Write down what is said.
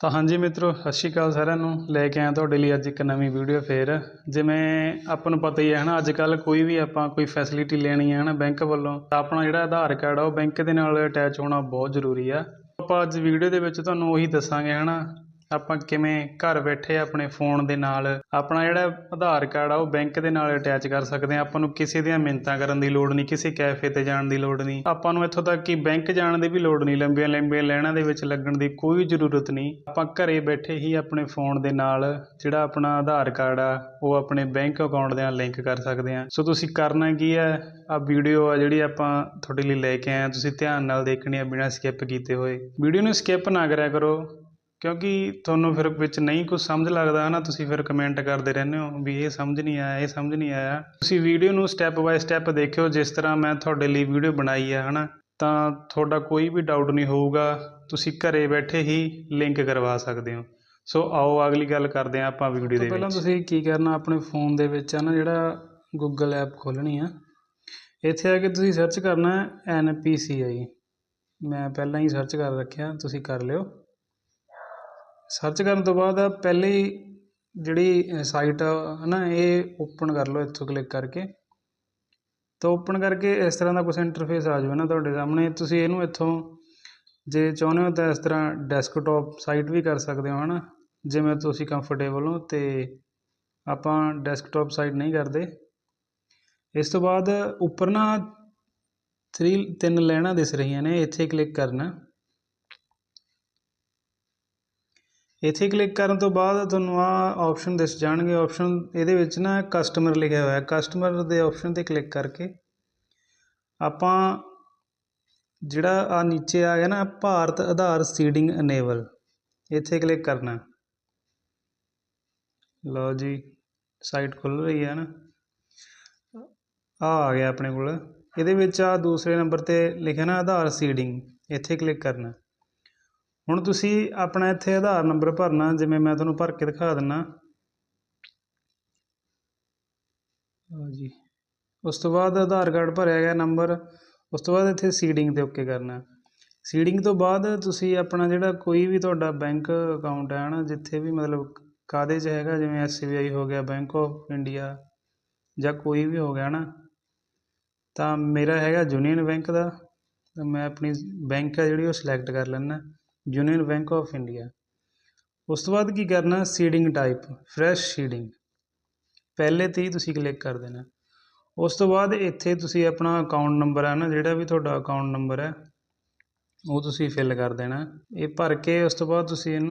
ਤਾਂ ਹਾਂਜੀ ਮਿੱਤਰੋ, ਸਤਿ ਸ਼੍ਰੀ ਅਕਾਲ ਸਾਰਿਆਂ ਨੂੰ। ਲੈ ਕੇ ਆਇਆ ਤੁਹਾਡੇ ਲਈ ਅੱਜ ਇੱਕ ਨਵੀਂ ਵੀਡੀਓ ਫੇਰ। ਜਿਵੇਂ ਆਪਾਂ ਨੂੰ ਪਤਾ ਹੀ ਹੈ ਹਨਾ ਅੱਜ ਕੱਲ ਕੋਈ ਵੀ ਆਪਾਂ ਕੋਈ ਫੈਸਿਲਿਟੀ ਲੈਣੀ ਹੈ ਹਨਾ ਬੈਂਕ ਵੱਲੋਂ, ਤਾਂ ਆਪਣਾ ਜਿਹੜਾ ਆਧਾਰ ਕਾਰਡ ਆ ਉਹ ਬੈਂਕ ਦੇ ਨਾਲ ਅਟੈਚ ਹੋਣਾ ਬਹੁਤ ਜ਼ਰੂਰੀ ਆ। ਆਪਾਂ ਅੱਜ ਵੀਡੀਓ ਦੇ ਵਿੱਚ ਤੁਹਾਨੂੰ ਉਹੀ ਦੱਸਾਂਗੇ ਹਨਾ ਆਪਾਂ ਕਿਵੇਂ ਘਰ ਬੈਠੇ ਆਪਣੇ ਫੋਨ ਦੇ ਨਾਲ, ਆਪਣਾ ਜਿਹੜਾ ਆਧਾਰ ਕਾਰਡ ਆ ਉਹ ਬੈਂਕ ਦੇ ਨਾਲ ਅਟੈਚ ਕਰ ਸਕਦੇ ਆ ਆਪਾਂ ਨੂੰ ਕਿਸੇ ਦੀਆਂ ਮਿੰਨਤਾਂ ਕਰਨ ਦੀ ਲੋੜ ਨਹੀਂ, ਕਿਸੇ ਕੈਫੇ ਤੇ ਜਾਣ ਦੀ ਲੋੜ ਨਹੀਂ। ਆਪਾਂ ਨੂੰ ਇੱਥੋਂ ਤੱਕ ਕਿ ਬੈਂਕ ਜਾਣ ਦੀ ਵੀ ਲੋੜ ਨਹੀਂ, ਲੰਬੀਆਂ ਲੰਬੀਆਂ ਲਾਈਨਾਂ ਦੇ ਵਿੱਚ ਲੱਗਣ ਦੀ ਕੋਈ ਜ਼ਰੂਰਤ ਨਹੀਂ। ਆਪਾਂ ਘਰੇ ਬੈਠੇ ਹੀ ਆਪਣੇ ਫੋਨ ਦੇ ਨਾਲ ਜਿਹੜਾ ਆਪਣਾ ਆਧਾਰ ਕਾਰਡ ਆ, ਉਹ ਆਪਣੇ ਬੈਂਕ ਅਕਾਊਂਟ ਦੇ ਨਾਲ ਲਿੰਕ ਕਰ ਸਕਦੇ ਆ ਸੋ ਤੁਸੀਂ ਕਰਨਾ ਕੀ ਹੈ? ਆ ਵੀਡੀਓ ਆ ਜਿਹੜੀ ਆਪਾਂ ਤੁਹਾਡੇ ਲਈ ਲੈ ਕੇ ਆਏ ਆ ਤੁਸੀਂ ਧਿਆਨ ਨਾਲ ਦੇਖਣੀ ਆ ਬਿਨਾਂ ਸਕਿਪ ਕੀਤੇ ਹੋਏ। ਵੀਡੀਓ ਨੂੰ ਸਕਿਪ ਨਾ ਕਰਿਆ ਕਰੋ। ਕਿਉਂਕਿ ਤੁਹਾਨੂੰ ਫਿਰ ਵਿੱਚ ਨਹੀਂ ਕੁਝ ਸਮਝ ਲੱਗਦਾ ਹਨਾ ਤੁਸੀਂ ਫਿਰ ਕਮੈਂਟ ਕਰਦੇ ਰਹਿੰਦੇ ਹੋ ਵੀ ਇਹ ਸਮਝ ਨਹੀਂ ਆਇਆ ਇਹ ਸਮਝ ਨਹੀਂ ਆਇਆ। ਤੁਸੀਂ ਵੀਡੀਓ ਨੂੰ ਸਟੈਪ ਬਾਏ ਸਟੈਪ ਦੇਖਿਓ ਜਿਸ ਤਰ੍ਹਾਂ ਮੈਂ ਤੁਹਾਡੇ ਲਈ ਵੀਡੀਓ ਬਣਾਈ ਹੈ ਹਨਾ ਤਾਂ ਤੁਹਾਡਾ ਕੋਈ ਵੀ ਡਾਊਟ ਨਹੀਂ ਹੋਊਗਾ ਤੁਸੀਂ ਘਰੇ ਬੈਠੇ ਹੀ ਲਿੰਕ ਕਰਵਾ ਸਕਦੇ ਹੋ। ਸੋ ਆਓ ਅਗਲੀ ਗੱਲ ਕਰਦੇ ਹਾਂ ਆਪਾਂ ਵੀਡੀਓ ਦੇ ਵਿੱਚ ਪਹਿਲਾਂ ਤੁਸੀਂ ਕੀ ਕਰਨਾ ਆਪਣੇ ਫੋਨ ਦੇ ਵਿੱਚ ਹੈ ਨਾ ਜਿਹੜਾ ਗੂਗਲ ਐਪ ਖੋਲਣੀ ਆ ਇੱਥੇ ਆ ਕੇ ਤੁਸੀਂ ਸਰਚ ਕਰਨਾ ਐਨ ਪੀ ਸੀ ਆਈ ਮੈਂ ਪਹਿਲਾਂ ਹੀ ਸਰਚ ਕਰ ਰੱਖਿਆ ਤੁਸੀਂ ਕਰ ਲਿਓ। ਸਰਚ ਕਰਨ ਤੋਂ ਬਾਅਦ ਪਹਿਲੀ ਜਿਹੜੀ ਸਾਈਟ ਹੈ ਨਾ ਇਹ ਓਪਨ ਕਰ ਲਓ ਇੱਥੋਂ ਕਲਿੱਕ ਕਰਕੇ। ਤਾਂ ਓਪਨ ਕਰਕੇ ਇਸ ਤਰ੍ਹਾਂ ਦਾ ਕੁਛ ਇੰਟਰਫੇਸ ਆ ਜਾਵੇ ਨਾ ਤੁਹਾਡੇ ਸਾਹਮਣੇ। ਤੁਸੀਂ ਇਹਨੂੰ ਇੱਥੋਂ ਜੇ ਚਾਹੁੰਦੇ ਹੋ ਤਾਂ ਇਸ ਤਰ੍ਹਾਂ ਡੈਸਕਟਾਪ ਸਾਈਟ ਵੀ ਕਰ ਸਕਦੇ ਹੋ, ਹਨਾ। ਜਿਵੇਂ ਤੁਸੀਂ ਕੰਫਰਟੇਬਲ ਹੋ ਤੇ ਆਪਾਂ ਡੈਸਕਟਾਪ ਸਾਈਟ ਨਹੀਂ ਕਰਦੇ। ਇਸ ਤੋਂ ਬਾਅਦ ਉੱਪਰ ਨਾ 3 ਤਿੰਨ ਲਾਈਨਾਂ ਦਿਸ ਰਹੀਆਂ ਨੇ, ਇੱਥੇ ਕਲਿੱਕ ਕਰਨਾ। ਇੱਥੇ ਕਲਿੱਕ ਕਰਨ ਤੋਂ ਬਾਅਦ ਤੁਹਾਨੂੰ ਆਹ ਆਪਸ਼ਨ ਦਿਸ ਜਾਣਗੇ। ਆਪਸ਼ਨ ਇਹਦੇ ਵਿੱਚ ਨਾ ਕਸਟਮਰ ਲਿਖਿਆ ਹੋਇਆ ਕਸਟਮਰ ਦੇ ਆਪਸ਼ਨ ਤੇ ਕਲਿੱਕ ਕਰਕੇ ਆਪਾਂ ਜਿਹੜਾ ਆ ਨੀਚੇ ਆ ਗਿਆ ਨਾ, ਭਾਰਤ ਆਧਾਰ ਸੀਡਿੰਗ ਅਨੇਬਲ ਇੱਥੇ ਕਲਿੱਕ ਕਰਨਾ। ਲਓ ਜੀ ਸਾਈਟ ਖੁੱਲ ਰਹੀ ਹੈ ਨਾ। ਆ ਆ ਗਿਆ ਆਪਣੇ ਕੋਲ। ਇਹਦੇ ਵਿੱਚ ਆ ਦੂਸਰੇ ਨੰਬਰ ਤੇ ਲਿਖਿਆ ਨਾ ਆਧਾਰ ਸੀਡਿੰਗ ਇੱਥੇ ਕਲਿੱਕ ਕਰਨਾ। ਹੁਣ ਤੁਸੀਂ ਆਪਣਾ ਇੱਥੇ ਆਧਾਰ ਨੰਬਰ ਭਰਨਾ, ਜਿਵੇਂ ਮੈਂ ਤੁਹਾਨੂੰ ਭਰ ਕੇ ਦਿਖਾ ਦਿੰਨਾ। ਲਓ ਜੀ। ਉਸ ਤੋਂ ਬਾਅਦ ਆਧਾਰ ਕਾਰਡ ਭਰਿਆ ਗਿਆ ਨੰਬਰ, ਉਸ ਤੋਂ ਬਾਅਦ ਇੱਥੇ ਸੀਡਿੰਗ ਤੇ ਓਕੇ ਕਰਨਾ। ਸੀਡਿੰਗ ਤੋਂ ਬਾਅਦ ਤੁਸੀਂ ਆਪਣਾ ਜਿਹੜਾ ਕੋਈ ਵੀ ਤੁਹਾਡਾ ਬੈਂਕ ਅਕਾਊਂਟ ਹੈ ਨਾ, ਜਿੱਥੇ ਵੀ ਮਤਲਬ ਕਾਦੇ 'ਚ ਹੈਗਾ, ਜਿਵੇਂ ਐਸ ਬੀ ਆਈ ਹੋ ਗਿਆ ਬੈਂਕ ਆਫ ਇੰਡੀਆ ਜਾਂ ਕੋਈ ਵੀ ਹੋ ਗਿਆ ਨਾ, ਤਾਂ ਮੇਰਾ ਹੈਗਾ ਯੂਨੀਅਨ ਬੈਂਕ ਦਾ, ਤਾਂ ਮੈਂ ਆਪਣੀ ਬੈਂਕ ਹੈ ਜਿਹੜੀ ਉਹ ਸਿਲੈਕਟ ਕਰ ਲੈਣਾ ਯੂਨੀਅਨ ਬੈਂਕ ਆਫ ਇੰਡੀਆ। ਉਸ ਤੋਂ ਬਾਅਦ ਕੀ ਕਰਨਾ? ਸੀਡਿੰਗ ਟਾਈਪ ਫਰੈਸ਼ ਸੀਡਿੰਗ ਪਹਿਲੇ ਤੇ ਹੀ ਤੁਸੀਂ ਕਲਿੱਕ ਕਰ ਦੇਣਾ। ਉਸ ਤੋਂ ਬਾਅਦ ਇੱਥੇ ਤੁਸੀਂ ਆਪਣਾ ਅਕਾਊਂਟ ਨੰਬਰ ਹੈ ਨਾ, ਜਿਹੜਾ ਵੀ ਤੁਹਾਡਾ ਅਕਾਊਂਟ ਨੰਬਰ ਹੈ ਉਹ ਤੁਸੀਂ ਫਿਲ ਕਰ ਦੇਣਾ। ਇਹ ਭਰ ਕੇ ਉਸ ਤੋਂ ਬਾਅਦ ਤੁਸੀਂ ਇਹਨੂੰ